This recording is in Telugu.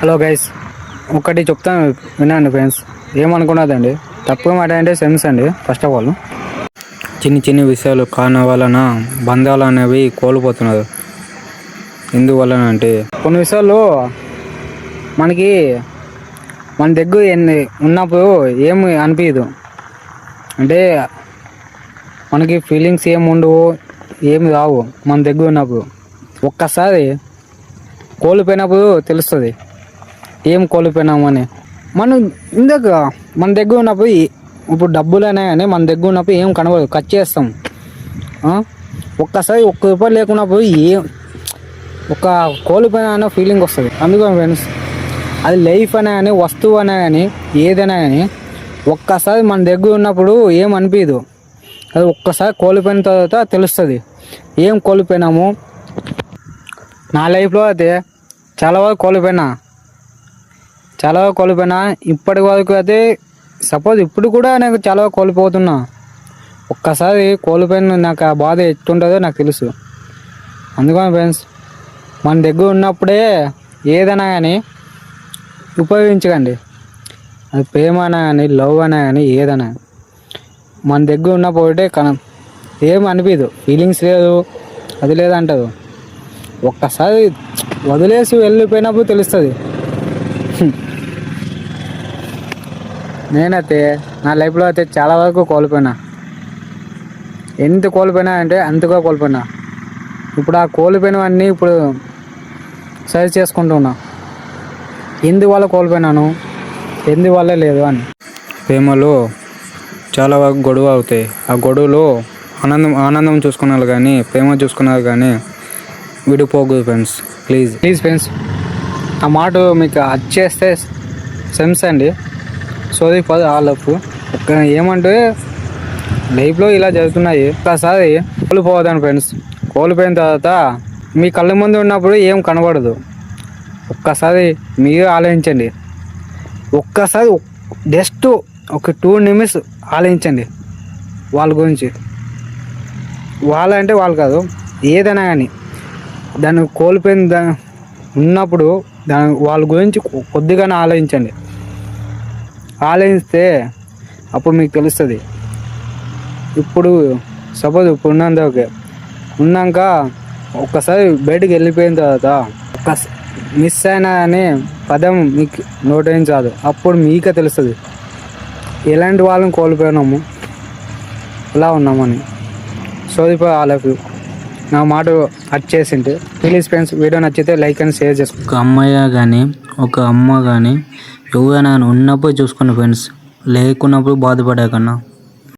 హలో గైస్ ఒకటి చెప్తాను వినండి ఫ్రెండ్స్. ఏమనుకున్నదండి? తప్పు మాట అంటే సెన్స్ అండి ఫస్ట్ ఆఫ్ ఆల్ చిన్ని చిన్ని విషయాలు కారణం వలన బంధాలు అనేవి కోల్పోతున్నారు. ఎందువలన అంటే? కొన్ని విషయాలు మనకి మన దగ్గర ఎన్ని ఉన్నప్పుడు ఏమి అనిపించదు అంటే మనకి ఫీలింగ్స్ ఏమి ఉండవు ఏమి రావు మన దగ్గర ఉన్నప్పుడు. ఒక్కసారి కోల్పోయినప్పుడు తెలుస్తుంది. ఏం కోల్పోయినామని. మనం ఇందాక మన దగ్గర ఉన్నప్పుడు ఇప్పుడు డబ్బులు కానీ మన దగ్గర ఉన్నప్పుడు ఏం కనబడదు. ఖర్చు చేస్తాం. ఒక్కసారి ఒక్క రూపాయి లేకున్నప్పుడు ఏం ఒక కోల్పోయినా అనే ఫీలింగ్ వస్తుంది. అందుకని ఫ్రెండ్స్ అది లైఫ్ అనే కానీ వస్తువు అనే కానీ ఏదైనా కానీ ఒక్కసారి మన దగ్గర ఉన్నప్పుడు ఏం అనిపించదు అది ఒక్కసారి కోల్పోయిన తర్వాత తెలుస్తుంది. ఏం కోల్పోయినాము? నా లైఫ్లో అయితే చాలా వరకు కోల్పోయినా. చాలా కోల్పోయినా ఇప్పటి వరకు అయితే సపోజ్ ఇప్పుడు కూడా నేను చాలా కోల్పోతున్నా. ఒక్కసారి కోల్పోయిన నాకు ఆ బాధ ఎట్టుంటుందో నాకు తెలుసు. అందుకని ఫ్రెండ్స్ మన దగ్గర ఉన్నప్పుడే ఏదైనా కానీ ఉపయోగించకండి. అది ప్రేమ అయినా కానీ లవ్ అనా కానీ ఏదైనా. మన దగ్గర ఉన్నప్పుడే కన ఏం అనిపించదు ఫీలింగ్స్ లేదు అది లేదంటారు ఒక్కసారి వదిలేసి వెళ్ళిపోయినప్పుడు తెలుస్తుంది. నేనైతే నా లైఫ్లో అయితే చాలా వరకు కోల్పోయినా. ఎంత కోల్పోయినా అంటే అంతగా కోల్పోయినా. ఇప్పుడు ఆ కోల్పోయినవన్నీ ఇప్పుడు సరి చేసుకుంటున్నా ఎందువల్ల కోల్పోయినాను? ఎందువల్ల లేదు అని. ప్రేమలో చాలా వరకు గొడవ అవుతాయి. ఆ గొడవలో ఆనందం ఆనందం చూసుకున్నారు కానీ ప్రేమ చూసుకున్నారు కానీ విడిపోకూడదు ఫ్రెండ్స్ ప్లీజ్. ప్లీజ్ ఫ్రెండ్స్ ఆ మాట మీకు వచ్చేస్తే సెన్స్ అండి. సోది పది ఆలపు ఏమంటే లైఫ్లో ఇలా జరుగుతున్నాయి. ఒకసారి కోల్పోవద్దండి ఫ్రెండ్స్. కోల్పోయిన తర్వాత మీ కళ్ళ ముందు ఉన్నప్పుడు ఏం కనబడదు. ఒక్కసారి మీరు ఆలోచించండి. ఒక్కసారి జస్ట్ ఒక టూ నిమిషం ఆలోచించండి వాళ్ళ గురించి. వాళ్ళంటే వాళ్ళు కాదు ఏదైనా కానీ. దాన్ని కోల్పోయిన దా ఉన్నప్పుడు దాని వాళ్ళ గురించి కొద్దిగానే ఆలోచించండి. ఆలోచిస్తే అప్పుడు మీకు తెలుస్తుంది. ఇప్పుడు సపోజ్ ఇప్పుడు ఉన్నంత ఓకే ఉన్నాక ఒక్కసారి బయటికి వెళ్ళిపోయిన తర్వాత ఒక్క మిస్ అయినా అనే పదం మీకు నోటేం కాదు అప్పుడు మీకే తెలుస్తుంది. ఎలాంటి వాళ్ళని కోల్పోయినాము? ఇలా ఉన్నామని. సో ఇప్పుడు నా మాట వచ్చేసింటే ప్లీజ్ ఫ్రెండ్స్ వీడియో నచ్చితే లైక్ అండ్ షేర్ చేసుకో. ఒక అమ్మాయి కానీ ఒక అమ్మ కానీ ఎవరైనా ఉన్నప్పుడు చూసుకోండి ఫ్రెండ్స్ లేకున్నప్పుడు బాధపడే కన్నా.